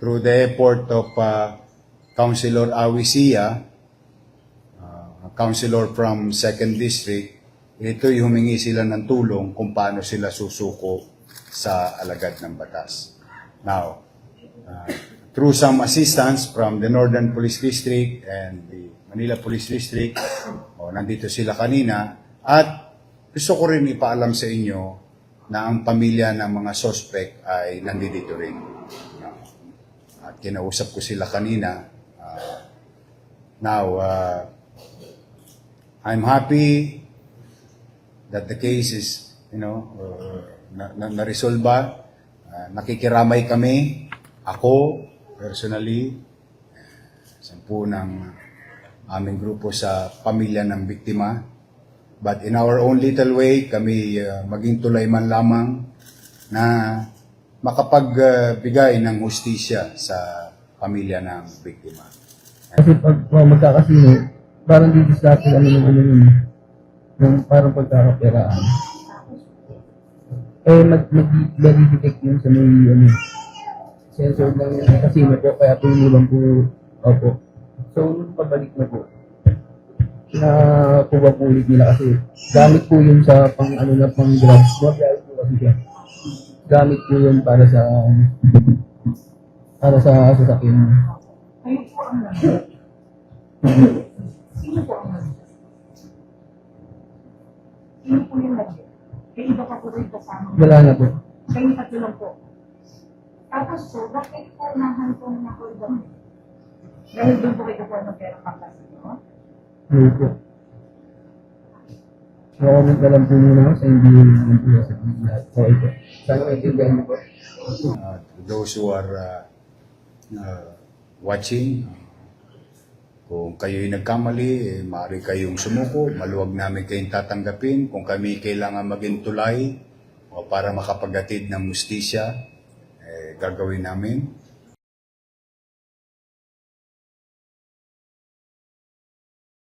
through the effort of uh, Councilor Awisia, uh, councilor from 2nd District, ito'y humingi sila ng tulong kung paano sila susuko sa alagad ng batas. Now, uh, through some assistance from the Northern Police District and the Manila Police District, o nandito sila kanina, at gusto ko rin ipaalam sa inyo na ang pamilya ng mga suspect ay nandito rin. No? At kinausap ko sila kanina. Uh, now, uh, I'm happy that the case is, you know, uh, na, na, na-resolba. Uh, nakikiramay kami. Ako, personally, sampu ng aming grupo sa pamilya ng biktima. But in our own little way, kami uh, maging tulay man lamang na makapagbigay ng hustisya sa pamilya ng biktima. Kasi pag oh, magkakasino, parang dito sa atin, ano nung yun, yung parang pagkakapiraan. Eh, mag, mag, detect yun sa may, ano, sensor ng casino po, kaya iniwan po, opo. So, pabalik na po, na ulit nila kasi gamit po yun sa pang ano na pang drugs. Magalit po kasi siya. Gamit po yun para sa para sa sasakyan. Kayo po ang Sino po ang Sino po yung nag May iba pa po rin kasama. Wala na po. Kayo tatlo lang po. Tapos po, bakit po nahantong na po doon? Dahil doon po kayo po ng pera pangkasino? Ano po. Nakamit na lang po muna sa hindi naman po sa lahat. Po. Sana maintindihan niyo po. uh, to those who are uh, uh, watching, kung kayo'y nagkamali, eh, maaari kayong sumuko, maluwag namin kayong tatanggapin. Kung kami kailangan maging tulay o para makapagatid ng mustisya, eh, gagawin namin.